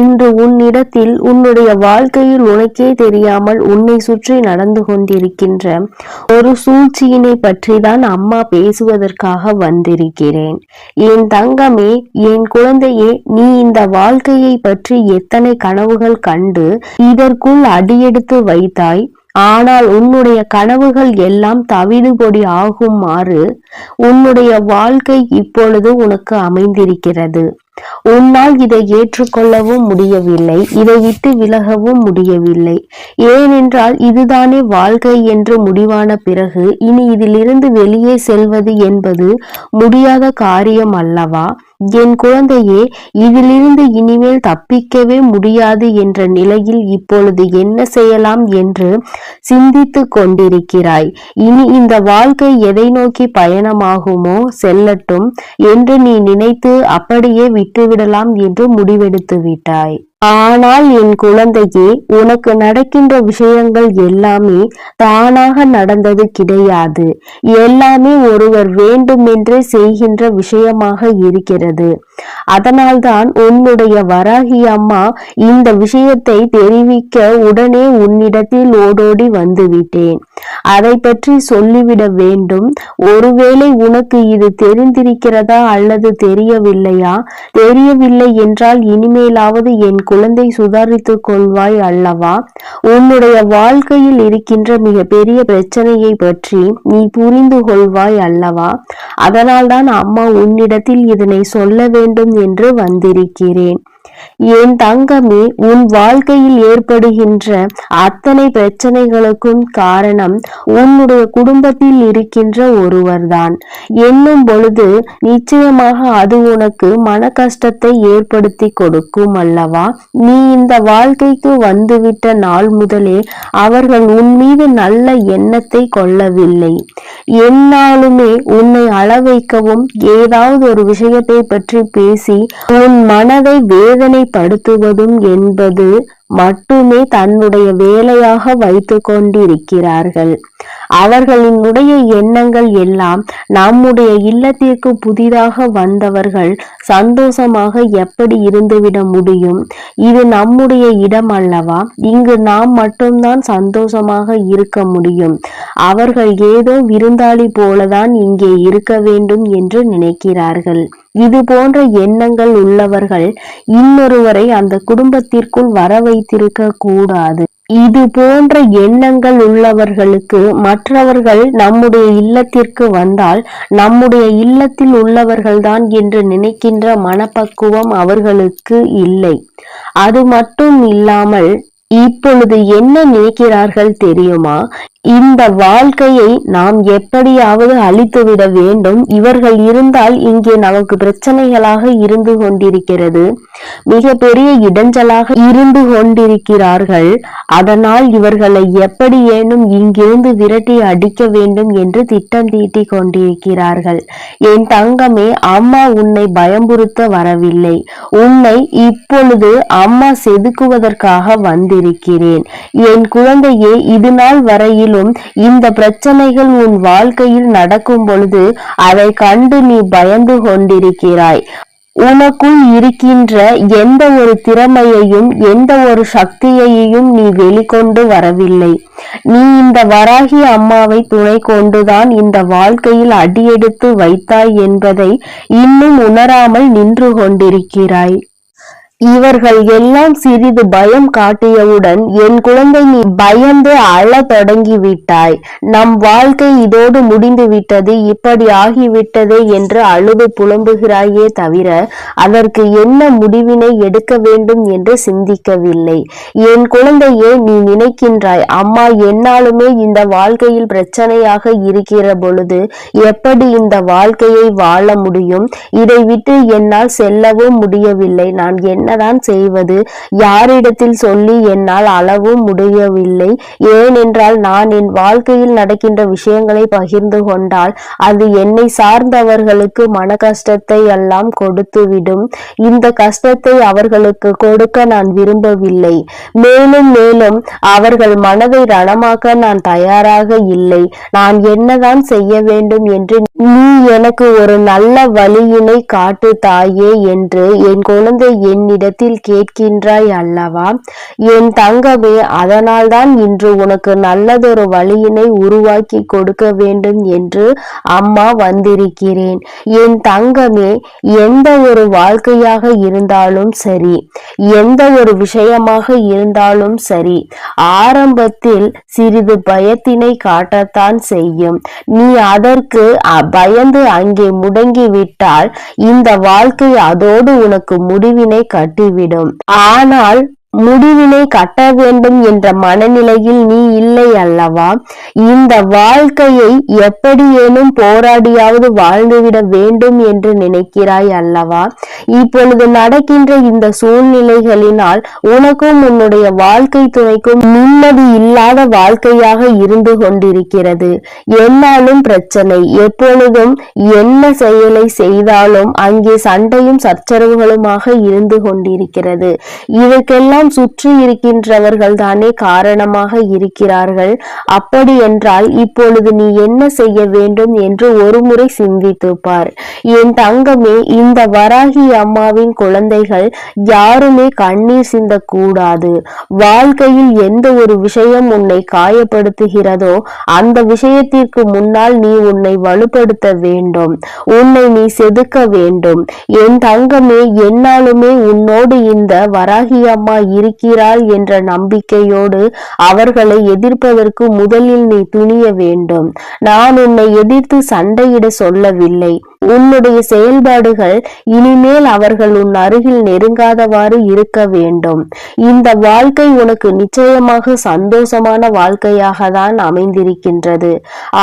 இன்று உன்னிடத்தில் உன்னுடைய வாழ்க்கையில் உனக்கே தெரியாமல் உன்னை சுற்றி நடந்து கொண்டிருக்கின்ற ஒரு சூழ்ச்சியினை பற்றி தான் அம்மா பேசுவதற்காக வந்திருக்கிறேன். என் தங்கமே என் குழந்தையே நீ இந்த வாழ்க்கையை பற்றி எத்தனை கனவுகள் கண்டு இதற்குள் அடியெடுத்து வைத்தாய். ஆனால் உன்னுடைய கனவுகள் எல்லாம் தவிடுபொடி ஆகுமாறு உன்னுடைய வாழ்க்கை இப்பொழுது உனக்கு அமைந்திருக்கிறது. உன்னால் இதை ஏற்றுக்கொள்ளவும் முடியவில்லை இதை விட்டு விலகவும் முடியவில்லை. ஏனென்றால் இதுதானே வாழ்க்கை என்று முடிவான பிறகு இனி இதிலிருந்து வெளியே செல்வது என்பது முடியாத காரியம் அல்லவா? என் குழந்தையே இதிலிருந்து இனிமேல் தப்பிக்கவே முடியாது என்ற நிலையில் இப்பொழுது என்ன செய்யலாம் என்று சிந்தித்து கொண்டிருக்கிறாய். இனி இந்த வாழ்க்கை எதை நோக்கி பயணமாகுமோ செல்லட்டும் என்று நீ நினைத்து அப்படியே விட்டுவிடலாம் என்று முடிவெடுத்து விட்டாய். ஆனால் என் குழந்தையே உனக்கு நடக்கின்ற விஷயங்கள் எல்லாமே தானாக நடந்தது கிடையாது. எல்லாமே ஒருவர் வேண்டுமென்றே செய்கின்ற விஷயமாக இருக்கிறது. அதனால்தான் உன்னுடைய வராகி அம்மா இந்த விஷயத்தை தெரிவிக்க உடனே உன்னிடத்தில் ஓடோடி வந்துவிட்டேன். அதை பற்றி சொல்லிவிட வேண்டும். ஒருவேளை உனக்கு இது தெரிந்திருக்கிறதா அல்லது தெரியவில்லையா? தெரியவில்லை என்றால் இனிமேலாவது என் குழந்தை சுதாரித்துக் கொள்வாய் அல்லவா? உன்னுடைய வாழ்க்கையில் இருக்கின்ற மிக பெரிய பிரச்சனையை பற்றி நீ புரிந்து கொள்வாய் அல்லவா? அதனால்தான் அம்மா உன்னிடத்தில் இதனை சொல்ல வேண்டும் வேண்டும் என்று வந்திருக்கிறேன். என் தங்கமே உன் வாழ்க்கையில் ஏற்படுகின்ற அத்தனை பிரச்சனைகளுக்கும் காரணம் உன்னுடைய குடும்பத்தில் இருக்கின்ற ஒருவர்தான். என்னும் பொழுது நிச்சயமாக அது உனக்கு மன கஷ்டத்தை ஏற்படுத்தி கொடுக்கும் அல்லவா? நீ இந்த வாழ்க்கைக்கு வந்துவிட்ட நாள் முதலே அவர்கள் உன் மீது நல்ல எண்ணத்தை கொள்ளவில்லை. என்னாலுமே உன்னை அளவைக்கவும் ஏதாவது ஒரு விஷயத்தை பற்றி பேசி உன் மனதை வேதனைப்படுத்துவதும் என்பது மட்டுமே தன்னுடைய வேலையாக வைத்து கொண்டிருக்கிறார்கள். அவர்களினுடைய எண்ணங்கள் எல்லாம் நம்முடைய இல்லத்திற்கு புதிதாக வந்தவர்கள் சந்தோஷமாக எப்படி இருந்துவிட முடியும்? இது நம்முடைய இடம் அல்லவா இங்கு நாம் மட்டும்தான் சந்தோஷமாக இருக்க முடியும். அவர்கள் ஏதோ விருந்தாளி போலதான் இங்கே இருக்க வேண்டும் என்று நினைக்கிறார்கள். இது போன்ற எண்ணங்கள் உள்ளவர்கள் இன்னொருவரை அந்த குடும்பத்திற்குள் வர வைத்திருக்க கூடாது. இது போன்ற எண்ணங்கள் உள்ளவர்களுக்கு மற்றவர்கள் நம்முடைய இல்லத்திற்கு வந்தால் நம்முடைய இல்லத்தில் உள்ளவர்கள்தான் என்று நினைக்கின்ற மனப்பக்குவம் அவர்களுக்கு இல்லை. அது மட்டும் இல்லாமல் இப்பொழுது என்ன நினைக்கிறார்கள் தெரியுமா? இந்த வாழ்க்கையை நாம் எப்படியாவது அழித்துவிட வேண்டும். இவர்கள் இருந்தால் இங்கே நமக்கு பிரச்சனைகளாக இருந்து கொண்டிருக்கிறது. மிக பெரிய இடைஞ்சலாக இருந்து கொண்டிருக்கிறார்கள். அதனால் இவர்களை எப்படி ஏனும் இங்கிருந்து விரட்டி அடிக்க வேண்டும் என்று திட்டம் தீட்டி கொண்டிருக்கிறார்கள். என் தங்கமே அம்மா உன்னை பயம்புறுத்த வரவில்லை. உன்னை இப்பொழுது அம்மா செதுக்குவதற்காக வந்திருக்கிறேன். என் குழந்தையே இது நாள் ஆயினும் இந்த பிரச்சனைகள் உன் வாழ்க்கையில் நடக்கும் பொழுது அதை கண்டு நீ பயந்து கொண்டிருக்கிறாய். உனக்குள் இருக்கின்ற எந்த ஒரு திறமையையும் எந்த ஒரு சக்தியையும் நீ வெளிக்கொண்டு வரவில்லை. நீ இந்த வராகி அம்மாவை துணை கொண்டுதான் இந்த வாழ்க்கையில் அடியெடுத்து வைத்தாய் என்பதை இன்னும் உணராமல் நின்று கொண்டிருக்கிறாய். இவர்கள் எல்லாம் சிறிது பயம் காட்டியவுடன் என் குழந்தை நீ பயந்து அழ தொடங்கி விட்டாய் நம் வாழ்க்கை இதோடு முடிந்து விட்டது இப்படி ஆகிவிட்டதே என்று அழுது புலம்புகிறாயே தவிர அதற்கு என்ன முடிவினை எடுக்க வேண்டும் என்று சிந்திக்கவில்லை. என் குழந்தையே நீ நினைக்கின்றாய் அம்மா என்னாலுமே இந்த வாழ்க்கையில் பிரச்சனையாக இருக்கிற பொழுது எப்படி இந்த வாழ்க்கையை வாழ முடியும்? இதை விட்டு என்னால் செல்லவும் முடியவில்லை. நான் என்ன என்னதான் செய்வது? யாரிடத்தில் சொல்லி என்னால் அளவும் முடியவில்லை. ஏனென்றால் நான் என் வாழ்க்கையில் நடக்கின்ற விஷயங்களை பகிர்ந்து கொண்டால் அது என்னை சார்ந்தவர்களுக்கு மன கஷ்டத்தை எல்லாம் கொடுத்துவிடும். இந்த கஷ்டத்தை அவர்களுக்கு கொடுக்க நான் விரும்பவில்லை. மேலும் மேலும் அவர்கள் மனதை ரணமாக்க நான் தயாராக இல்லை. நான் என்னதான் செய்ய வேண்டும் என்று நீ எனக்கு ஒரு நல்ல வழியினை காட்டு தாயே என்று என் குழந்தை எண்ணி என்னிடத்தில் கேட்கின்றாய் அல்லவா? என் தங்கமே அதனால்தான் இன்று உனக்கு நல்லதொரு வழியினை உருவாக்கி கொடுக்க வேண்டும் என்று அம்மா வந்திருக்கிறேன். என் தங்கமே எந்த ஒரு வாழ்க்கையாக இருந்தாலும் சரி எந்த ஒரு விஷயமாக இருந்தாலும் சரி ஆரம்பத்தில் சிறிது பயத்தினை காட்டத்தான் செய்யும். நீ அதற்கு அ- பயந்து அங்கே முடங்கி விட்டால் இந்த வாழ்க்கை அதோடு உனக்கு முடிவினை தட்டிவிடும் ஆனால் முடிவினை கட்ட வேண்டும் என்ற மனநிலையில் நீ இல்லை அல்லவா? இந்த வாழ்க்கையை எப்படியேனும் போராடியாவது வாழ்ந்துவிட வேண்டும் என்று நினைக்கிறாய் அல்லவா? இப்பொழுது நடக்கின்ற இந்த சூழ்நிலைகளினால் உனக்கும் உன்னுடைய வாழ்க்கை துணைக்கும் நிம்மதி இல்லாத வாழ்க்கையாக இருந்து கொண்டிருக்கிறது. என்னாலும் பிரச்சனை. எப்பொழுதும் என்ன செயலை செய்தாலும் அங்கே சண்டையும் சச்சரவுகளுமாக இருந்து கொண்டிருக்கிறது. இதற்கெல்லாம் சுற்றி இருக்கின்றவர்கள் தானே காரணமாக இருக்கிறார்கள். அப்படி என்றால் இப்பொழுது நீ என்ன செய்ய வேண்டும் என்று ஒருமுறை சிந்தித்துப்பார். என் தங்கமே இந்த வராகி அம்மாவின் குழந்தைகள் யாருமே கண்ணீர் சிந்தக்கூடாது. வாழ்க்கையில் எந்த ஒரு விஷயம் உன்னை காயப்படுத்துகிறதோ அந்த விஷயத்திற்கு முன்னால் நீ உன்னை வலுப்படுத்த வேண்டும். உன்னை நீ செதுக்க வேண்டும். என் தங்கமே என்னாலுமே உன்னோடு இந்த வராகி அம்மா இருக்கிறாள் என்ற நம்பிக்கையோடு அவர்களை எதிர்ப்பதற்கு முதலில் நீ துணிய வேண்டும். நான் உன்னை எதிர்த்து சண்டையிட சொல்லவில்லை. உன்னுடைய செயல்பாடுகள் இனிமேல் அவர்கள் உன் அருகில் நெருங்காதவாறு இருக்க வேண்டும். இந்த வாழ்க்கை உனக்கு நிச்சயமாக சந்தோஷமான வாழ்க்கையாக தான் அமைந்திருக்கின்றது.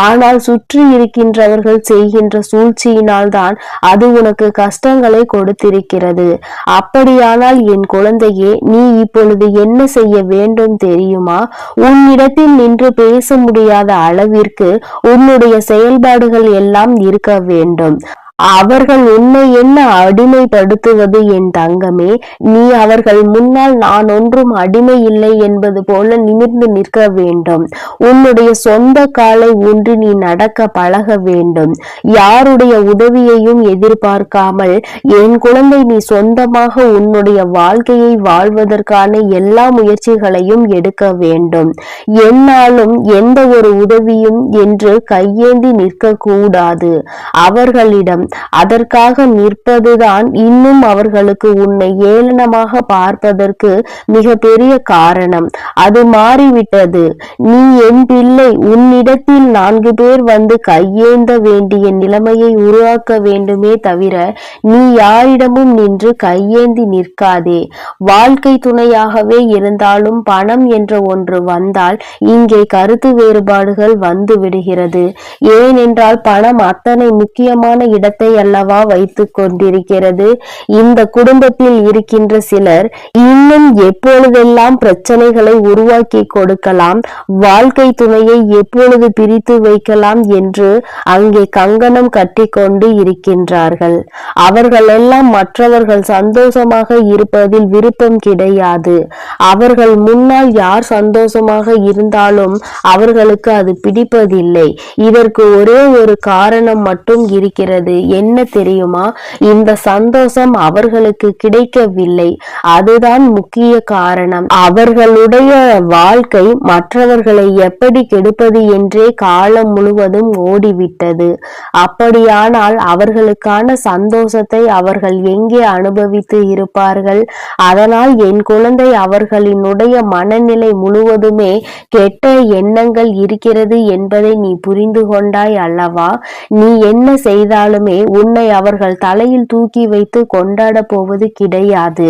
ஆனால் சுற்றி இருக்கின்றவர்கள் செய்கின்ற சூழ்ச்சியினால் தான் அது உனக்கு கஷ்டங்களை கொடுத்திருக்கிறது. அப்படியானால் என் குழந்தையே நீ இப்பொழுது என்ன செய்ய வேண்டும் தெரியுமா? உன்னிடத்தில் நின்று பேச முடியாத அளவிற்கு உன்னுடைய செயல்பாடுகள் எல்லாம் இருக்க வேண்டும். அவர்கள் உன்னை என்ன அடிமைப்படுத்துவது என் தங்கமே? நீ அவர்கள் முன்னால் நான் ஒன்றும் அடிமை இல்லை என்பது போல நிமிர்ந்து நிற்க வேண்டும். உன்னுடைய சொந்த காலை ஊன்றி நீ நடக்க பழக வேண்டும். யாருடைய உதவியையும் எதிர்பார்க்காமல் என் குழந்தை நீ சொந்தமாக உன்னுடைய வாழ்க்கையை வாழ்வதற்கான எல்லா முயற்சிகளையும் எடுக்க வேண்டும். என்னாலும் எந்த ஒரு உதவியும் என்று கையேந்தி நிற்க கூடாது அவர்களிடம் அதற்காக நிற்பதுதான் இன்னும் அவர்களுக்கு உன்னை ஏளனமாக பார்ப்பதற்கு மிக பெரிய காரணம். அது மாறிவிட்டது. நீ என் பிள்ளை. உன்னிடத்தில் நான்கு பேர் வந்து கையேந்த வேண்டிய நிலைமையை உருவாக்க வேண்டுமே தவிர நீ யாரிடமும் நின்று கையேந்தி நிற்காதே. வாழ்க்கை துணையாகவே இருந்தாலும் பணம் என்ற ஒன்று வந்தால் இங்கே கருத்து வேறுபாடுகள் வந்து விடுகிறது. ஏனென்றால் பணம் அத்தனை முக்கியமான இடத்தில் இடத்தை அல்லவா வைத்து கொண்டிருக்கிறது. இந்த குடும்பத்தில் இருக்கின்ற சிலர் இன்னும் எப்பொழுதெல்லாம் பிரச்சனைகளை உருவாக்கி கொடுக்கலாம் வாழ்க்கை துணையை எப்பொழுது பிரித்து வைக்கலாம் என்று அங்கே கங்கணம் கட்டி கொண்டு இருக்கின்றார்கள். அவர்களெல்லாம் மற்றவர்கள் சந்தோஷமாக இருப்பதில் விருப்பம் கிடையாது. அவர்கள் முன்னால் யார் சந்தோஷமாக இருந்தாலும் அவர்களுக்கு அது பிடிப்பதில்லை. இதற்கு ஒரே ஒரு காரணம் மட்டும் இருக்கிறது. என்ன தெரியுமா? இந்த சந்தோஷம் அவர்களுக்கு கிடைக்கவில்லை. அதுதான் முக்கிய காரணம். அவர்களுடைய வாழ்க்கை மற்றவர்களை எப்படி கெடுப்பது என்றே காலம் முழுவதும் ஓடிவிட்டது. அப்படியானால் அவர்களுக்கான சந்தோஷத்தை அவர்கள் எங்கே அனுபவித்து இருப்பார்கள்? அதனால் என் குழந்தை அவர்களினுடைய மனநிலை முழுவதுமே கெட்ட எண்ணங்கள் இருக்கிறது என்பதை நீ புரிந்து கொண்டாய் அல்லவா? நீ என்ன செய்தாலுமே எனவே உன்னை அவர்கள் தலையில் தூக்கி வைத்து கொண்டாட போவது கிடையாது.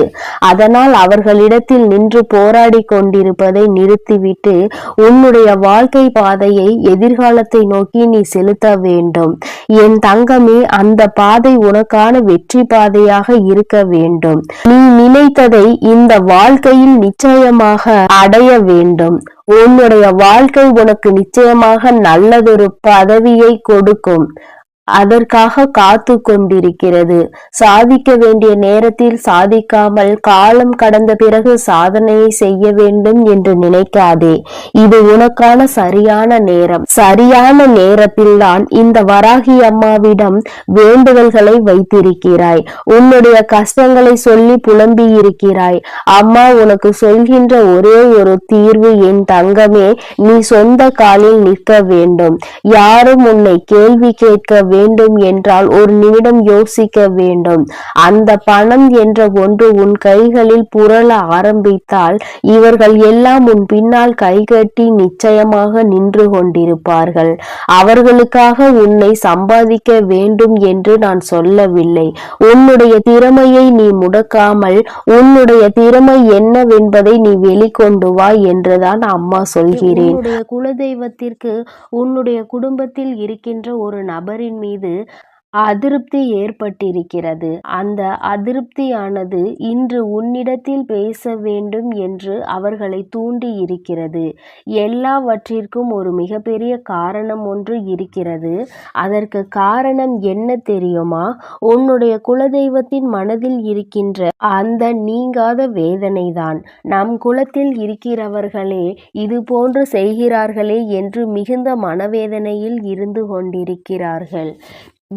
அதனால் அவர்களிடத்தில் நின்று போராடி கொண்டிருப்பதை நிறுத்திவிட்டு உன்னுடைய வாழ்க்கை பாதையை எதிர்காலத்தை நோக்கி நீ செலுத்த வேண்டும். என் தங்கமே அந்த பாதை உனக்கான வெற்றி பாதையாக இருக்க வேண்டும். நீ நினைத்ததை இந்த வாழ்க்கையில் நிச்சயமாக அடைய வேண்டும். உன்னுடைய வாழ்க்கை உனக்கு நிச்சயமாக நல்லதொரு பதவியை கொடுக்கும். அதற்காக காத்து கொண்டிருக்கிறது. சாதிக்க வேண்டிய நேரத்தில் சாதிக்காமல் காலம் கடந்த பிறகு சாதனையை செய்ய வேண்டும் என்று நினைக்காதே. இது உனக்கான சரியான நேரம். சரியான நேரத்தில்தான் இந்த வராகி அம்மாவிடம் வேண்டுதல்களை வைத்திருக்கிறாய். உன்னுடைய கஷ்டங்களை சொல்லி புலம்பி இருக்கிறாய் அம்மா உனக்கு சொல்கின்ற ஒரே ஒரு தீர்வு என் தங்கமே நீ சொந்த காலில் நிற்க வேண்டும். யாரும் உன்னை கேள்வி கேட்க வேண்டும் என்றால் ஒரு நிமிடம் யோசிக்க வேண்டும். அந்த பணம் என்ற ஒன்று உன் கைகளில் புரள ஆரம்பித்தால் இவர்கள் எல்லாம் உன் பின்னால் கைகட்டி நிச்சயமாக நின்று கொண்டிருப்பார்கள். அவர்களுக்காக உன்னை சம்பாதிக்க வேண்டும் என்று நான் சொல்லவில்லை. உன்னுடைய திறமையை நீ முடக்காமல் உன்னுடைய திறமை என்னவென்பதை நீ வெளிக்கொண்டு வா என்றுதான் அம்மா சொல்கிறேன். குலதெய்வத்திற்கு உன்னுடைய குடும்பத்தில் இருக்கின்ற ஒரு நபரின் மீது அதிருப்தி ஏற்பட்டிருக்கிறது. அந்த அதிருப்தியானது இன்று உன்னிடத்தில் பேச வேண்டும் என்று அவர்களை தூண்டி இருக்கிறது எல்லாவற்றிற்கும் ஒரு மிகப்பெரிய காரணம் ஒன்று இருக்கிறது. அதற்கு காரணம் என்ன தெரியுமா? உன்னுடைய குலதெய்வத்தின் மனதில் இருக்கின்ற அந்த நீங்காத வேதனைதான். நம் குலத்தில் இருக்கிறவர்களே இது போன்று செய்கிறார்களே என்று மிகுந்த மனவேதனையில் இருந்து கொண்டிருக்கிறார்கள்.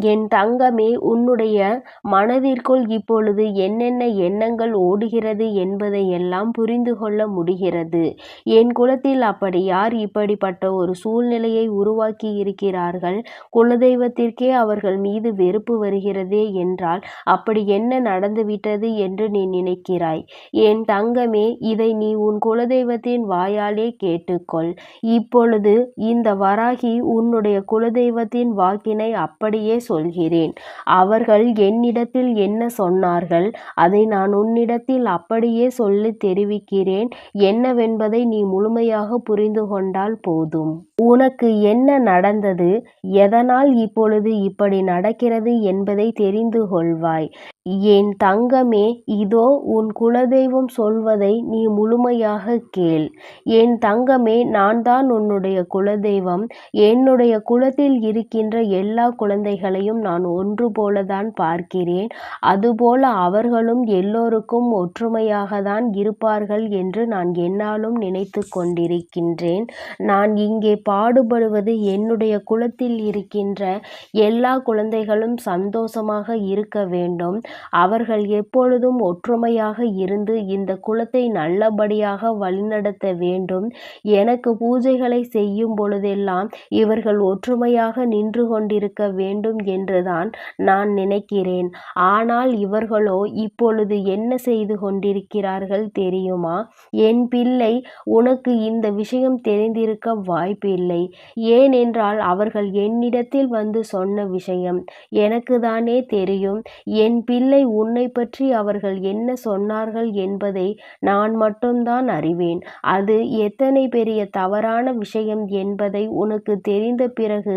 என் தங்கமே உன்னுடைய மனதிற்குள் இப்பொழுது என்னென்ன எண்ணங்கள் ஓடுகிறது என்பதை எல்லாம் புரிந்து கொள்ள முடிகிறது. என் குலத்தில் அப்படி யார் இப்படிப்பட்ட ஒரு சூழ்நிலையை உருவாக்கி இருக்கிறார்கள்? குலதெய்வத்திற்கே அவர்கள் மீது வெறுப்பு வருகிறதே என்றால் அப்படி என்ன நடந்துவிட்டது என்று நீ நினைக்கிறாய்? என் தங்கமே இதை நீ உன் குலதெய்வத்தின் வாயாலே கேட்டுக்கொள். இப்பொழுது இந்த வராகி உன்னுடைய குலதெய்வத்தின் வாக்கினை அப்படியே சொல்கிறேன். அவர்கள் என்னிடத்தில் என்ன சொன்னார்கள்? அதை நான் உன்னிடத்தில் அப்படியே சொல்லி தெரிவிக்கிறேன். என்னவென்பதை நீ முழுமையாக புரிந்து கொண்டால் போதும். உனக்கு என்ன நடந்தது? எதனால் இப்பொழுது இப்படி நடக்கிறது என்பதை தெரிந்து கொள்வாய். என் தங்கமே இதோ உன் குலதெய்வம் சொல்வதை நீ முழுமையாக கேள். என் தங்கமே நான் தான் உன்னுடைய குலதெய்வம். என்னுடைய குலத்தில் இருக்கின்ற எல்லா குழந்தைகளையும் நான் ஒன்று போலதான் பார்க்கிறேன். அதுபோல அவர்களும் எல்லோருக்கும் ஒற்றுமையாக தான் இருப்பார்கள் என்று நான் என்னாலும் நினைத்து கொண்டிருக்கின்றேன். நான் இங்கே பாடுபடுவது என்னுடைய குலத்தில் இருக்கின்ற எல்லா குழந்தைகளும் சந்தோஷமாக இருக்க வேண்டும். அவர்கள் எப்பொழுதும் ஒற்றுமையாக இருந்து இந்த குலத்தை நல்லபடியாக வழிநடத்த வேண்டும். எனக்கு பூஜைகளை செய்யும் பொழுதெல்லாம் இவர்கள் ஒற்றுமையாக நின்று கொண்டிருக்க வேண்டும் என்றுதான் நான் நினைக்கிறேன். ஆனால் இவர்களோ இப்பொழுது என்ன செய்து கொண்டிருக்கிறார்கள் தெரியுமா? என் பிள்ளை உனக்கு இந்த விஷயம் தெரிந்திருக்க வாய்ப்பில்லை. ஏனென்றால் அவர்கள் என்னிடத்தில் வந்து சொன்ன விஷயம் எனக்கு தானே தெரியும். என் பிள்ளை உன்னை பற்றி அவர்கள் என்ன சொன்னார்கள் என்பதை நான் மட்டும்தான் அறிவேன். அது எத்தனை பெரிய தவறான விஷயம் என்பதை உனக்கு தெரிந்த பிறகு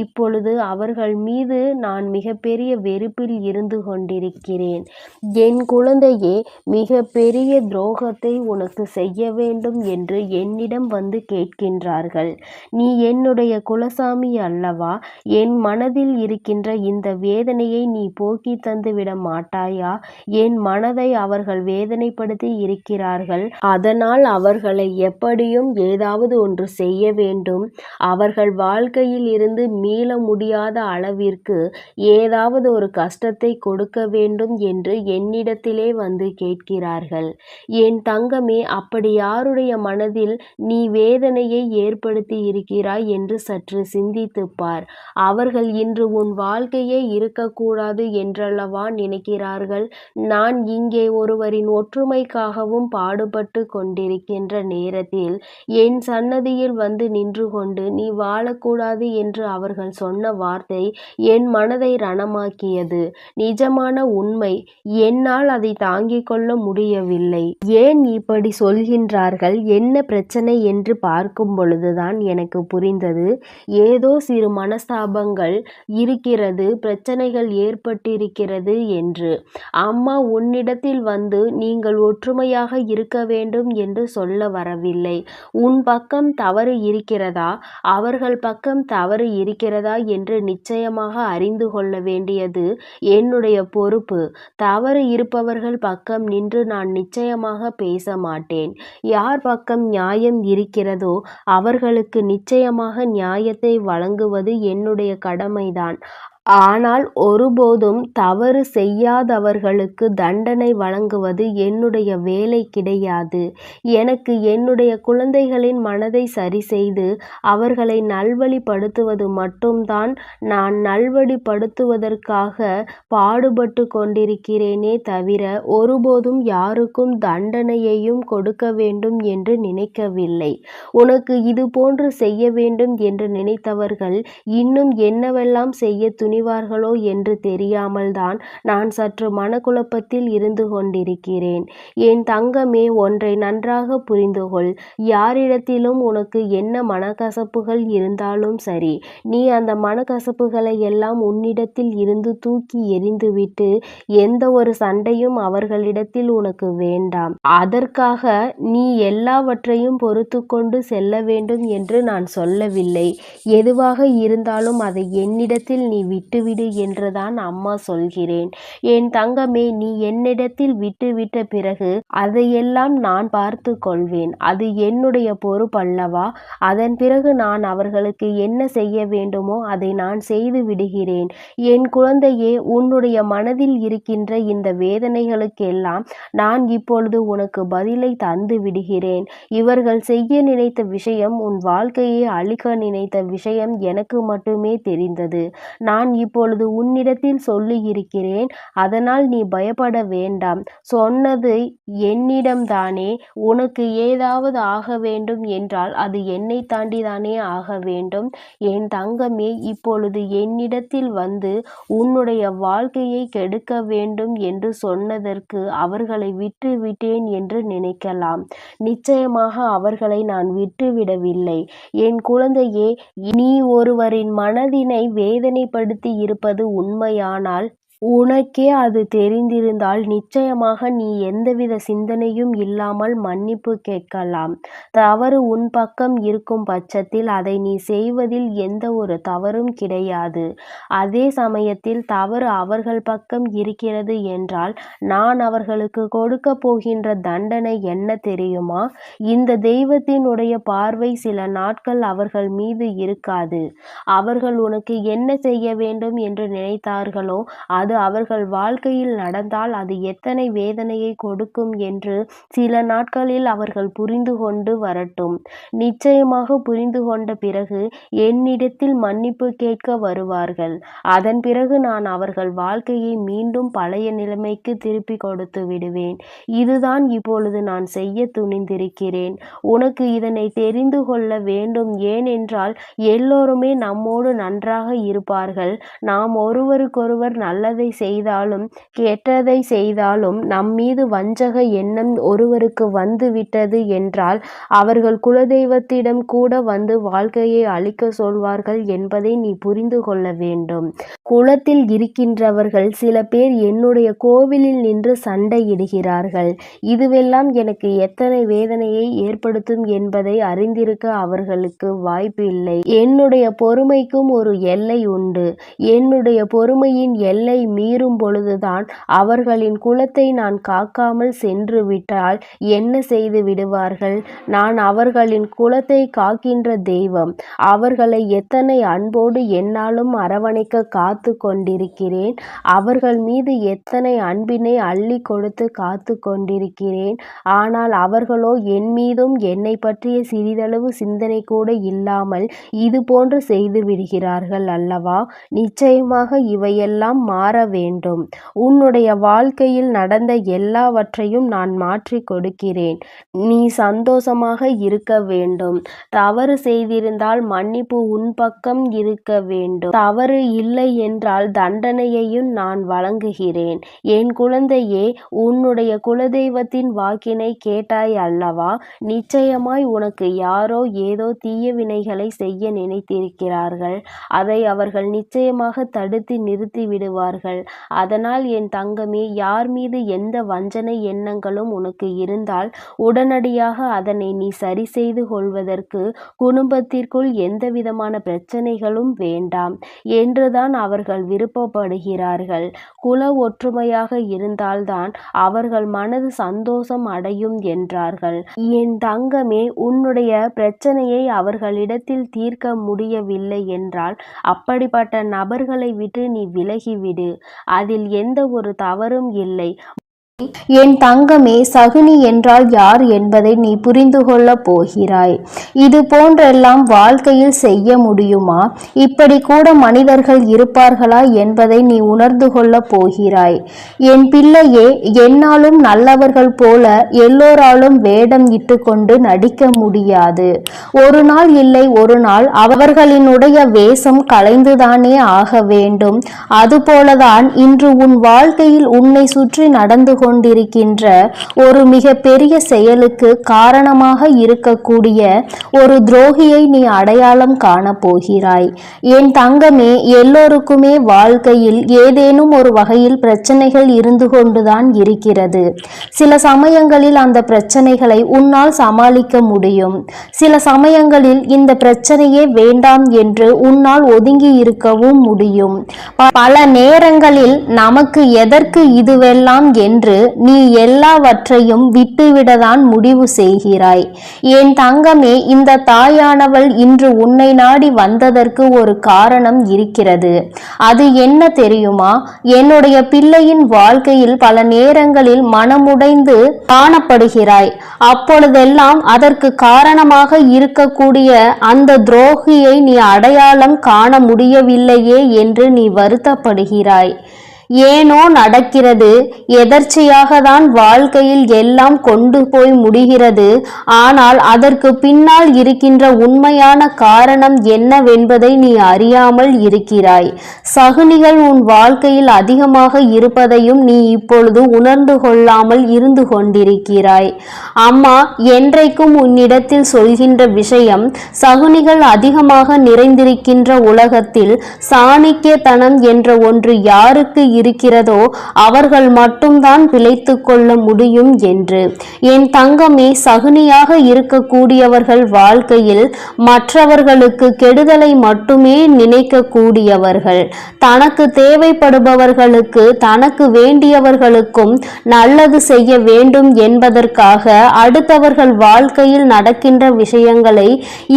இப்பொழுது அவர்கள் மீது நான் மிகப்பெரிய வெறுப்பில் இருந்து கொண்டிருக்கிறேன். என் குழந்தையே மிக பெரிய துரோகத்தை உனக்கு செய்ய வேண்டும் என்று என்னிடம் வந்து கேட்கின்றார்கள். நீ என்னுடைய குலசாமி அல்லவா? என் மனதில் இருக்கின்ற இந்த வேதனையை நீ போக்கி தந்துவிட மாட்டாயா? என் மனதை அவர்கள் வேதனைப்படுத்தி இருக்கிறார்கள். அதனால் அவர்களை எப்படியும் ஏதாவது ஒன்று செய்ய வேண்டும். அவர்கள் வாழ்க்கையில் இருந்து மீள முடியாத அளவில் அளவிற்கு ஏதாவது ஒரு கஷ்டத்தை கொடுக்க வேண்டும் என்று என்னிடத்திலே வந்து கேட்கிறார்கள். என் தங்கமே அப்படி யாருடைய மனதில் நீ வேதனையை ஏற்படுத்தி இருக்கிறாய் என்று சற்று சிந்தித்துப் பார். அவர்கள் இன்று உன் வாழ்க்கையே இருக்கக்கூடாது என்றல்லவா நினைக்கிறார்கள்? நான் இங்கே ஒருவரின் ஒற்றுமைக்காகவும் பாடுபட்டு கொண்டிருக்கின்ற நேரத்தில் என் சன்னதியில் வந்து நின்று கொண்டு நீ வாழக்கூடாது என்று அவர்கள் சொன்ன வார்த்தை என் மனதை ரணமாக்கியது. நிஜமான உண்மை. என்னால் அதை தாங்கிக் கொள்ள முடியவில்லை. ஏன் இப்படி சொல்கின்றார்கள்? என்ன பிரச்சனை என்று பார்க்கும் பொழுதுதான் எனக்கு புரிந்தது. ஏதோ சிறு மனஸ்தாபங்கள் இருக்கிறது. பிரச்சனைகள் ஏற்பட்டிருக்கிறது என்று. அம்மா உன்னிடத்தில் வந்து நீங்கள் ஒற்றுமையாக இருக்க வேண்டும் என்று சொல்ல வரவில்லை. உன் பக்கம் தவறு இருக்கிறதா? அவர்கள் பக்கம் தவறு இருக்கிறதா? என்று நிச்சயமாக அறிந்து கொள்ள வேண்டியது என்னுடைய பொறுப்பு. தவறு இருப்பவர்கள் பக்கம் நின்று நான் நிச்சயமாக பேச மாட்டேன். யார் பக்கம் நியாயம் இருக்கிறதோ அவர்களுக்கு நிச்சயமாக நியாயத்தை வழங்குவது என்னுடைய கடமைதான். ஆனால் ஒருபோதும் தவறு செய்யாதவர்களுக்கு தண்டனை வழங்குவது என்னுடைய வேலை கிடையாது. எனக்கு என்னுடைய குழந்தைகளின் மனதை சரி செய்து அவர்களை நல்வழிப்படுத்துவது மட்டும்தான் நான் நல்வழிப்படுத்துவதற்காக பாடுபட்டு கொண்டிருக்கிறேனே தவிர ஒருபோதும் யாருக்கும் தண்டனையையும் கொடுக்க வேண்டும் என்று நினைக்கவில்லை. உனக்கு இது போன்று செய்ய வேண்டும் என்று நினைத்தவர்கள் இன்னும் என்னவெல்லாம் செய்ய துணிவார்களோ என்று தெரியாமல்தான் நான் சற்று மனக்குழப்பத்தில் இருந்து கொண்டிருக்கிறேன். என் தங்கமே ஒன்றை நன்றாக புரிந்து கொள் யாரிடத்திலும் உனக்கு என்ன மனக்கசப்புகள் இருந்தாலும் சரி நீ அந்த மனக்கசப்புகளை எல்லாம் உன்னிடத்தில் இருந்து தூக்கி எறிந்துவிட்டு எந்த ஒரு சண்டையும் அவர்களிடத்தில் உனக்கு வேண்டாம். அதற்காக நீ எல்லாவற்றையும் பொறுத்து கொண்டு செல்ல வேண்டும் என்று நான் சொல்லவில்லை. எதுவாக இருந்தாலும் அதை என்னிடத்தில் நீ விட்டுவிடு என்றுதான் அம்மா சொல்கிறேன். என் தங்கமே நீ என்னிடத்தில் விட்டுவிட்ட பிறகு அதையெல்லாம் நான் பார்த்து கொள்வேன். அது என்னுடைய பொறுப்பல்லவா அதன் பிறகு நான் அவர்களுக்கு என்ன செய்ய வேண்டுமோ அதை நான் செய்து விடுகிறேன். என் குழந்தையே உன்னுடைய மனதில் இருக்கின்ற இந்த வேதனைகளுக்கெல்லாம் நான் இப்பொழுது உனக்கு பதிலை தந்து விடுகிறேன். இவர்கள் செய்ய நினைத்த விஷயம் உன் வாழ்க்கையை அழிக்க நினைத்த விஷயம் எனக்கு மட்டுமே தெரிந்தது. நான் இப்பொழுது உன்னிடத்தில் சொல்லியிருக்கிறேன் அதனால் நீ பயப்பட வேண்டாம். சொன்னது என்னிடம்தானே உனக்கு ஏதாவது ஆக வேண்டும் என்றால் அது என்னை தாண்டிதானே ஆக வேண்டும். என் தங்கமே இப்பொழுது என்னிடத்தில் வந்து உன்னுடைய வாழ்க்கையை கெடுக்க வேண்டும் என்று சொன்னதற்கு அவர்களை விட்டு விட்டேன் என்று நினைக்கலாம். நிச்சயமாக அவர்களை நான் விட்டுவிடவில்லை. என் குழந்தையே நீ ஒருவரின் மனதினை வேதனைப்படுத்தி இருப்பது உண்மையானால் உனக்கே அது தெரிந்திருந்தால் நிச்சயமாக நீ எந்தவித சிந்தனையும் இல்லாமல் மன்னிப்பு கேட்கலாம். தவறு உன் பக்கம் இருக்கும் பட்சத்தில் அதை நீ செய்வதில் எந்த ஒரு தவறும் கிடையாது. அதே சமயத்தில் தவறு அவர்கள் பக்கம் இருக்கிறது என்றால் நான் அவர்களுக்கு கொடுக்க போகின்ற தண்டனை என்ன தெரியுமா? இந்த தெய்வத்தினுடைய பார்வை சில நாட்கள் அவர்கள் மீது இருக்காது. அவர்கள் உனக்கு என்ன செய்ய வேண்டும் என்று நினைத்தார்களோ அது அவர்கள் வாழ்க்கையில் நடந்தால் அது எத்தனை வேதனையை கொடுக்கும் என்று சில நாட்களில் அவர்கள் புரிந்து கொண்டு வரட்டும். நிச்சயமாக புரிந்து கொண்ட பிறகு என்னிடத்தில் மன்னிப்பு கேட்க வருவார்கள். அதன் பிறகு நான் அவர்கள் வாழ்க்கையை மீண்டும் பழைய நிலைமைக்கு திருப்பி கொடுத்து விடுவேன். இதுதான் இப்பொழுது நான் செய்ய துணிந்திருக்கிறேன். உனக்கு இதனை தெரிந்து கொள்ள வேண்டும். ஏனென்றால் எல்லோருமே நம்மோடு நன்றாக இருப்பார்கள். நாம் ஒருவருக்கொருவர் நல்லது செய்தாலும் கெட்டதை செய்தாலும் நம்மீது வஞ்சக எண்ணம் ஒருவருக்கு வந்துவிட்டது என்றால் அவர்கள் குலதெய்வத்திடம் கூட வந்து வாழ்க்கையை அழிக்க சொல்வார்கள் என்பதை நீ புரிந்து கொள்ள வேண்டும். குளத்தில் இருக்கின்றவர்கள் சில பேர் என்னுடைய கோவிலில் நின்று சண்டையிடுகிறார்கள். இதுவெல்லாம் எனக்கு எத்தனை வேதனையை ஏற்படுத்தும் என்பதை அறிந்திருக்க அவர்களுக்கு வாய்ப்பு இல்லை. என்னுடைய பொறுமைக்கும் ஒரு எல்லை உண்டு. என்னுடைய பொறுமையின் எல்லை மீறும் பொழுதுதான் அவர்களின் குலத்தை நான் காக்காமல் சென்று விட்டால் என்ன செய்து விடுவார்கள்? நான் அவர்களின் குலத்தை காக்கின்ற தெய்வம். அவர்களை எத்தனை அன்போடு என்னாலும் அரவணைக்க காத்து கொண்டிருக்கிறேன். அவர்கள் மீது எத்தனை அன்பினை அள்ளி கொடுத்து காத்து கொண்டிருக்கிறேன். ஆனால் அவர்களோ என் மீதும் என்னை பற்றிய சிறிதளவு சிந்தனை கூட இல்லாமல் இது போன்று செய்து விடுகிறார்கள் அல்லவா? நிச்சயமாக இவையெல்லாம் மாற வேண்டும் உன்னுடைய வாழ்க்கையில் நடந்த எல்லாவற்றையும் நான் மாற்றிக் கொடுக்கிறேன். நீ சந்தோஷமாக இருக்க வேண்டும். தவறு செய்திருந்தால் மன்னிப்பு உன் பக்கம் இருக்க வேண்டும். தவறு இல்லை என்றால் தண்டனையையும் நான் வழங்குகிறேன். என் குழந்தையே உன்னுடைய குலதெய்வத்தின் வாக்கினை கேட்டாய் அல்லவா? நிச்சயமாய் உனக்கு யாரோ ஏதோ தீய வினைகளை செய்ய நினைத்திருக்கிறார்கள். அதை அவர்கள் நிச்சயமாக தடுத்து நிறுத்தி விடுவார்கள் அதனால் என் தங்கமே யார் மீது எந்த வஞ்சனை எண்ணங்களும் உனக்கு இருந்தால் உடனடியாக அதனை நீ சரி செய்து கொள்வதற்கு குடும்பத்திற்குள் எந்த விதமான பிரச்சனைகளும் வேண்டாம் என்றுதான் அவர்கள் விருப்பப்படுகிறார்கள். குல ஒற்றுமையாக இருந்தால்தான் அவர்கள் மனது சந்தோஷம் அடையும் என்றார்கள். என் தங்கமே உன்னுடைய பிரச்சனையை அவர்களிடத்தில் தீர்க்க முடியவில்லை என்றால் அப்படிப்பட்ட நபர்களை விட்டு நீ விலகிவிடு. அதில் எந்த ஒரு தவறும் இல்லை. என் தங்கமே சகுனி என்றால் யார் என்பதை நீ புரிந்து கொள்ளப் போகிறாய். இது போன்றெல்லாம் வாழ்க்கையில் செய்ய முடியுமா? இப்படி கூட மனிதர்கள் இருப்பார்களா என்பதை நீ உணர்ந்து கொள்ளப் போகிறாய். என் பிள்ளையே என்னாலும் நல்லவர்கள் போல எல்லோராலும் வேடம் இட்டுக்கொண்டு நடிக்க முடியாது. ஒரு நாள் இல்லை ஒரு நாள் அவர்களினுடைய வேஷம் கலைந்துதானே ஆக வேண்டும். அதுபோலதான் இன்று உன் வாழ்க்கையில் உன்னை சுற்றி நடந்து கொண்டிருக்கின்ற ஒரு மிக பெரிய செயலுக்கு காரணமாக இருக்கக்கூடிய ஒரு துரோகியை நீ அடையாளம் காணப்போகிறாய் என் தங்கமே எல்லோருக்குமே வாழ்க்கையில் ஏதேனும் ஒரு வகையில் பிரச்சனைகள் இருந்து கொண்டுதான் இருக்கிறது. சில சமயங்களில் அந்த பிரச்சனைகளை உன்னால் சமாளிக்க முடியும். சில சமயங்களில் இந்த பிரச்சனையே வேண்டாம் என்று உன்னால் ஒதுங்கி இருக்கவும் முடியும். பல நேரங்களில் நமக்கு எதற்கு இதுவெல்லாம் என்று நீ எல்லாவற்றையும் விட்டுவிடதான் முடிவு செய்கிறாய். என் தங்கமே இந்த தாயானவள் இன்று உன்னை நாடி வந்ததற்கு ஒரு காரணம் இருக்கிறது. அது என்ன தெரியுமா? என்னுடைய பிள்ளையின் வாழ்க்கையில் பல நேரங்களில் மனமுடைந்து காணப்படுகிறாய். அப்பொழுதெல்லாம் அதற்கு காரணமாக இருக்கக்கூடிய அந்த துரோகியை நீ அடையாளம் காண முடியவில்லையே என்று நீ வருத்தப்படுகிறாய். ஏனோ நடக்கிறது எதர்ச்சையாக தான் வாழ்க்கையில் எல்லாம் கொண்டு போய் முடிகிறது. ஆனால் அதற்கு பின்னால் இருக்கின்ற உண்மையான காரணம் என்னவென்பதை நீ அறியாமல் இருக்கிறாய். சகுனிகள் உன் வாழ்க்கையில் அதிகமாக இருப்பதையும் நீ இப்பொழுது உணர்ந்து கொள்ளாமல் இருந்து கொண்டிருக்கிறாய். அம்மா என்றைக்கும் உன்னிடத்தில் சொல்கின்ற விஷயம் சகுனிகள் அதிகமாக நிறைந்திருக்கின்ற உலகத்தில் சாணிக்கியத்தனம் என்ற ஒன்று யாருக்கு இருக்கிறதோ அவர்கள் மட்டும்தான் பிழைத்து கொள்ள முடியும் என்று. என் தங்கமே சகுனியாக இருக்கக்கூடியவர்கள் வாழ்க்கையில் மற்றவர்களுக்கு கெடுதலை மட்டுமே நினைக்கக்கூடியவர்கள். தனக்கு தேவைப்படுபவர்களுக்கு தனக்கு வேண்டியவர்களுக்கும் நல்லது செய்ய வேண்டும் என்பதற்காக அடுத்தவர்கள் வாழ்க்கையில் நடக்கின்ற விஷயங்களை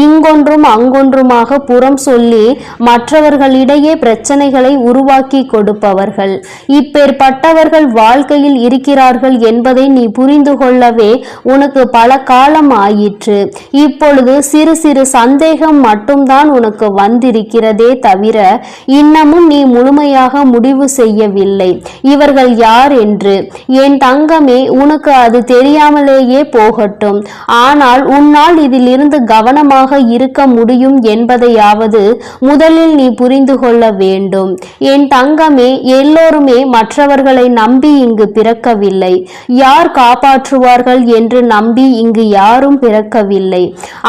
இங்கொன்றும் அங்கொன்றுமாக புறம் சொல்லி மற்றவர்களிடையே பிரச்சனைகளை உருவாக்கி கொடுப்பவர்கள். இப்பேற்பட்டவர்கள் வாழ்க்கையில் இருக்கிறார்கள் என்பதை நீ புரிந்து கொள்ளவே உனக்கு பல காலம் ஆயிற்று. இப்பொழுது சிறு சிறு சந்தேகம் மட்டும்தான் உனக்கு வந்திருக்கிறதே தவிர இன்னமும் நீ முழுமையாக முடிவு செய்யவில்லை. இவர்கள் யார் என்று? என் தங்கமே உனக்கு அது தெரியாமலேயே போகட்டும். ஆனால் உன்னால் இதிலிருந்து கவனமாக இருக்க முடியும் என்பதையாவது முதலில் நீ புரிந்து கொள்ள வேண்டும். என் தங்கமே எல்லோருமே மற்றவர்களை நம்பி இங்கு பிறக்கவில்லை. யார் காப்பாற்றுவார்கள் என்று நம்பி இங்கு யாரும் பிறக்கவில்லை.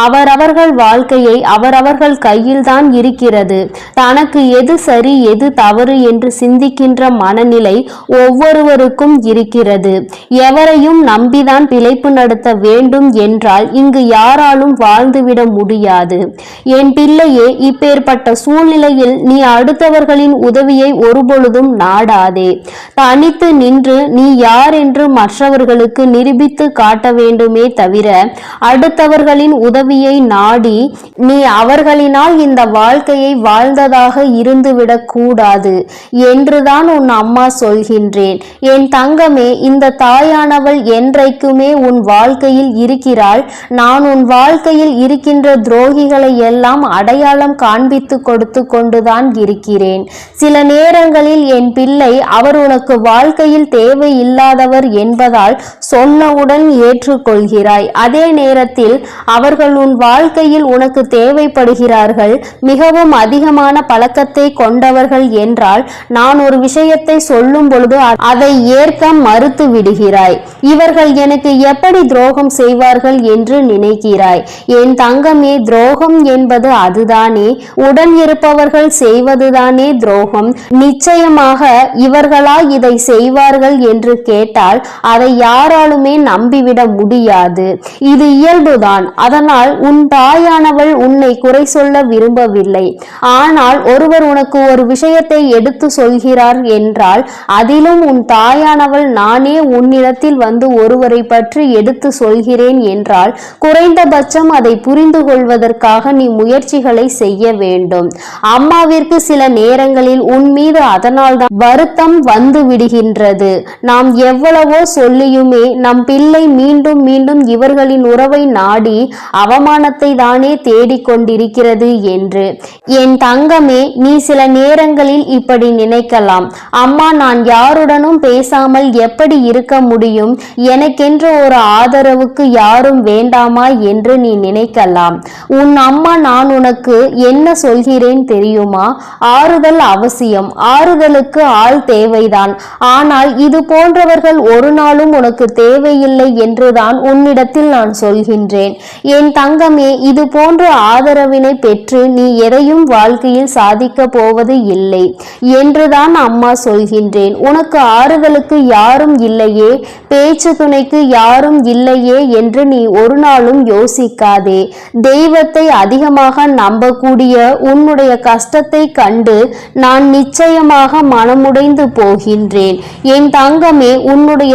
அவரவர்கள் வாழ்க்கையை அவரவர்கள் கையில்தான் இருக்கிறது. தனக்கு எது சரி எது தவறு என்று சிந்திக்கின்ற மனநிலை ஒவ்வொருவருக்கும் இருக்கிறது. எவரையும் நம்பிதான் பிழைப்பு நடத்த வேண்டும் என்றால் இங்கு யாராலும் வாழ்ந்துவிட முடியாது. என் பிள்ளையே இப்பேற்பட்ட சூழ்நிலையில் நீ அடுத்தவர்களின் உதவியை ஒருபொழுதும் நான் நாடாதே தனித்து நின்று நீ யார் என்று மற்றவர்களுக்கு நிரூபித்து காட்ட வேண்டுமே தவிர அடுத்தவர்களின் உதவியை நாடி நீ அவர்களினால் இந்த வாழ்க்கையை வாழ்ந்ததாக இருந்துவிடக் கூடாது என்றுதான் உன் அம்மா சொல்கின்றேன். என் தங்கமே இந்த தாயானவள் என்றைக்குமே உன் வாழ்க்கையில் இருக்கிறாள். நான் உன் வாழ்க்கையில் இருக்கின்ற துரோகிகளை எல்லாம் அடையாளம் காண்பித்து கொடுத்து கொண்டுதான் இருக்கிறேன். சில நேரங்களில் என் பிள்ளை அவர் உனக்கு வாழ்க்கையில் தேவை இல்லாதவர் என்பதால் சொன்னவுடன் ஏற்றுக்கொள்கிறாய். அதே நேரத்தில் அவர்கள் உன் வாழ்க்கையில் உனக்கு தேவைப்படுகிறார்கள். மிகவும் அதிகமான பழக்கத்தை கொண்டவர்கள் என்றால் நான் ஒரு விஷயத்தை சொல்லும் பொழுது அதை ஏற்க மறுத்து விடுகிறாய். இவர்கள் எனக்கு எப்படி துரோகம் செய்வார்கள் என்று நினைக்கிறாய். என் தங்கமே துரோகம் என்பது அதுதானே. உடன் இருப்பவர்கள் செய்வதுதானே துரோகம். நிச்சயமாக இவர்களா இதை செய்வார்கள் என்று கேட்டால் அதை யாராலுமே நம்பிவிட முடியாது. இது இயல்புதான். அதனால் உன் தாயானவள் உன்னை குறை சொல்ல விரும்பவில்லை. ஆனால் ஒருவர் உனக்கு ஒரு விஷயத்தை எடுத்து சொல்கிறார் என்றால் அதிலும் உன் தாயானவள் நானே உன்னிடத்தில் வந்து ஒருவரை பற்றி எடுத்து சொல்கிறேன் என்றால் குறைந்தபட்சம் அதை புரிந்து கொள்வதற்காக நீ முயற்சிகளை செய்ய வேண்டும். அம்மாவிற்கு சில நேரங்களில் உன் மீது அதனால்தான் வருத்தம் வந்து விடுகின்றது. நாம் எவ்வளவோ சொல்லியுமே நம் பிள்ளை மீண்டும் மீண்டும் இவர்களின் உறவை நாடி அவமானத்தை தானே தேடிக்கொண்டிருக்கிறது என்று. என் தங்கமே நீ சில நேரங்களில் இப்படி நினைக்கலாம். அம்மா நான் யாருடனும் பேசாமல் எப்படி இருக்க முடியும்? எனக்கென்று ஒரு ஆதரவுக்கு யாரும் வேண்டாமா என்று நீ நினைக்கலாம். உன் அம்மா நான் உனக்கு என்ன சொல்கிறேன் தெரியுமா? ஆறுதல் அவசியம். ஆறுதலுக்கு ஆள் தேவைதான். ஆனால் இது போன்றவர்கள் ஒரு நாளும் உனக்கு தேவையில்லை என்றுதான் உன்னிடத்தில் நான் சொல்கின்றேன். என் தங்கமே இது போன்ற ஆதரவினை பெற்று நீ எதையும் வாழ்க்கையில் சாதிக்க போவது இல்லை என்றுதான் அம்மா சொல்கின்றேன். உனக்கு ஆறுதலுக்கு யாரும் இல்லையே பேச்சு துணைக்கு யாரும் இல்லையே என்று நீ ஒரு நாளும் யோசிக்காதே. தெய்வத்தை அதிகமாக நம்பக்கூடிய உன்னுடைய கஷ்டத்தை கண்டு நான் நிச்சயமாக மனம் மனமுடைந்து போகின்றேன். என் தங்கமே உன்னுடைய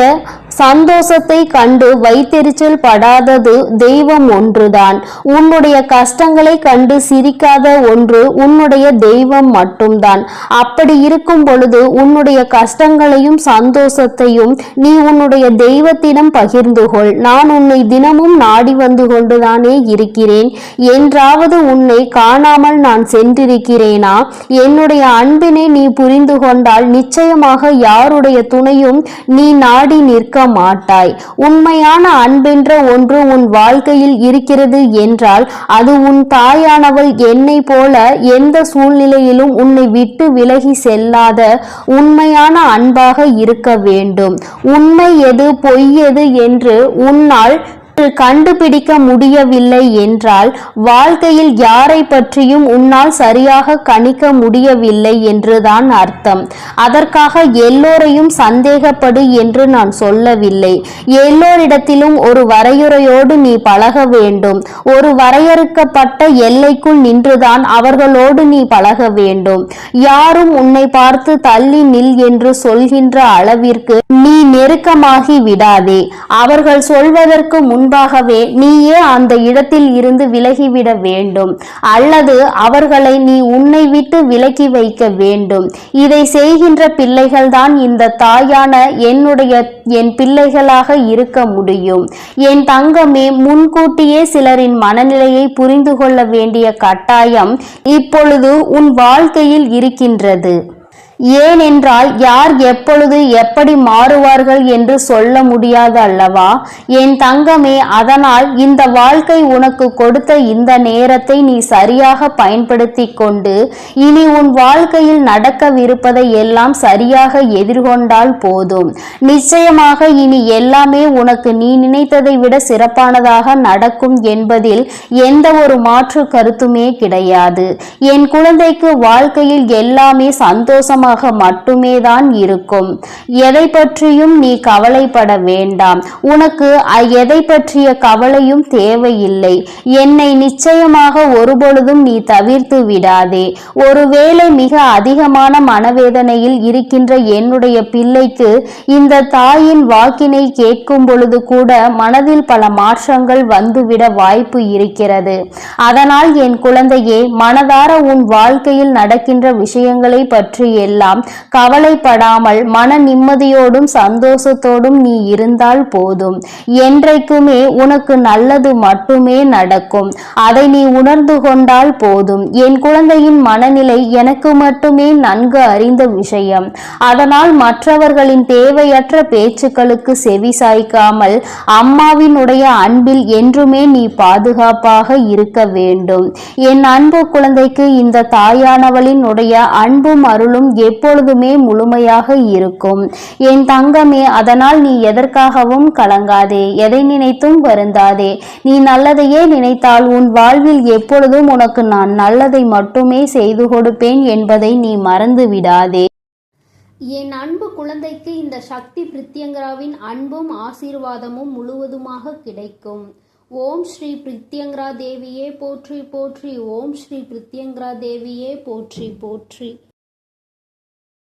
சந்தோஷத்தை கண்டு வைத்தெரிச்சல் படாதது தெய்வம் ஒன்றுதான். உன்னுடைய கஷ்டங்களை கண்டு சிரிக்காத ஒன்று உன்னுடைய தெய்வம் மட்டும்தான். அப்படி இருக்கும் பொழுது உன்னுடைய கஷ்டங்களையும் சந்தோஷத்தையும் நீ உன்னுடைய தெய்வத்திடம் பகிர்ந்து கொள் நான் உன்னை தினமும் நாடி வந்து கொண்டுதானே இருக்கிறேன். என்றாவது உன்னை காணாமல் நான் சென்றிருக்கிறேனா? என்னுடைய அன்பினை நீ புரிந்து கொண்டால் நிச்சயமாக யாருடைய துணையும் நீ நாடி நிற்க மாட்டாய். உண்மையான அன்பென்ற ஒன்று உன் வாழ்க்கையில் இருக்கிறது என்றால் அது உன் தாயானவள் என்னை போல எந்த சூழ்நிலையிலும் உன்னை விட்டு விலகி செல்லாத உண்மையான அன்பாக இருக்க வேண்டும். உண்மை எது பொய் எது என்று உன்னால் கண்டுபிடிக்க முடியவில்லை என்றால் வாழ்க்கையில் யாரை பற்றியும் உன்னால் சரியாக கணிக்க முடியவில்லை என்றுதான் அர்த்தம். அதற்காக எல்லோரையும் சந்தேகப்படு என்று நான் சொல்லவில்லை. எல்லோரிடத்திலும் ஒரு வரையுறையோடு நீ பழக வேண்டும். ஒரு வரையறுக்கப்பட்ட எல்லைக்குள் நின்றுதான் அவர்களோடு நீ பழக வேண்டும். யாரும் உன்னை பார்த்து தள்ளி நில் என்று சொல்கின்ற அளவிற்கு நீ நெருக்கமாகி விடாதே. அவர்கள் சொல்வதற்கு முன் முன்பாகவே நீயே அந்த இடத்தில் இருந்து விலகிவிட வேண்டும். அல்லது அவர்களை நீ உன்னை விட்டு விலக்கி வைக்க வேண்டும். இதை செய்கின்ற பிள்ளைகள்தான் இந்த தாயான என்னுடைய என் பிள்ளைகளாக இருக்க முடியும். என் தங்கமே முன்கூட்டியே சிலரின் மனநிலையை புரிந்து கொள்ள வேண்டிய கட்டாயம் இப்பொழுது உன் வாழ்க்கையில் இருக்கின்றது. ஏனென்றால் யார் எப்பொழுது எப்படி மாறுவார்கள் என்று சொல்ல முடியாது அல்லவா? என் தங்கமே அதனால் இந்த வாழ்க்கை உனக்கு கொடுத்த இந்த நேரத்தை நீ சரியாக பயன்படுத்தி கொண்டு இனி உன் வாழ்க்கையில் நடக்கவிருப்பதை எல்லாம் சரியாக எதிர்கொண்டால் போதும். நிச்சயமாக இனி எல்லாமே உனக்கு நீ நினைத்ததை விட சிறப்பானதாக நடக்கும் என்பதில் எந்த ஒரு மாற்று கருத்துமே கிடையாது. என் குழந்தைக்கு வாழ்க்கையில் எல்லாமே சந்தோஷமாக நிச்சயமாக மட்டுமே தான் இருக்கும். எதை பற்றியும் நீ கவலைப்பட வேண்டாம். உனக்கு எதை பற்றிய கவலையும் தேவையில்லை. என்னை நிச்சயமாக ஒருபொழுதும் நீ தவிர்த்து விடாதே. ஒருவேளை மிக அதிகமான மனவேதனையில் இருக்கின்ற என்னுடைய பிள்ளைக்கு இந்த தாயின் வாக்கினை கேட்கும் பொழுது கூட மனதில் பல மாற்றங்கள் வந்துவிட வாய்ப்பு இருக்கிறது. அதனால் என் குழந்தையே மனதார உன் வாழ்க்கையில் நடக்கின்ற விஷயங்களை பற்றி எல்லாம் கவலைப்படாமல் மன நிம்மதியோடும் சந்தோஷத்தோடும் நீ இருந்தால் போதும். என்றைக்குமே உனக்கு நல்லது மட்டுமே நடக்கும். அதை நீ உணர்ந்து கொண்டால் போதும். என் குழந்தையின் மனநிலை எனக்கு மட்டுமே நன்கு அறிந்த விஷயம். அதனால் மற்றவர்களின் தேவையற்ற பேச்சுக்களுக்கு செவி சாய்க்காமல் அம்மாவினுடைய அன்பில் என்றுமே நீ பாதுகாப்பாக இருக்க வேண்டும். என் அன்பு குழந்தைக்கு இந்த தாயானவளின் உடைய அன்பும் அருளும் எப்பொழுதுமே முழுமையாக இருக்கும். என் தங்கமே அதனால் நீ எதற்காகவும் கலங்காதே. எதை நினைத்தும் வருந்தாதே. நீ நல்லதையே நினைத்தால் உன் வாழ்வில் எப்பொழுதும் உனக்கு நான் நல்லதை மட்டுமே செய்து கொடுப்பேன் என்பதை நீ மறந்து விடாதே. என் அன்பு குழந்தைக்கு இந்த சக்தி பிரித்யங்கராவின் அன்பும் ஆசீர்வாதமும் முழுவதுமாக கிடைக்கும். ஓம் ஸ்ரீ பிரித்யங்கரா தேவியே போற்றி போற்றி. ஓம் ஸ்ரீ பிரித்யங்கரா தேவியே போற்றி போற்றி.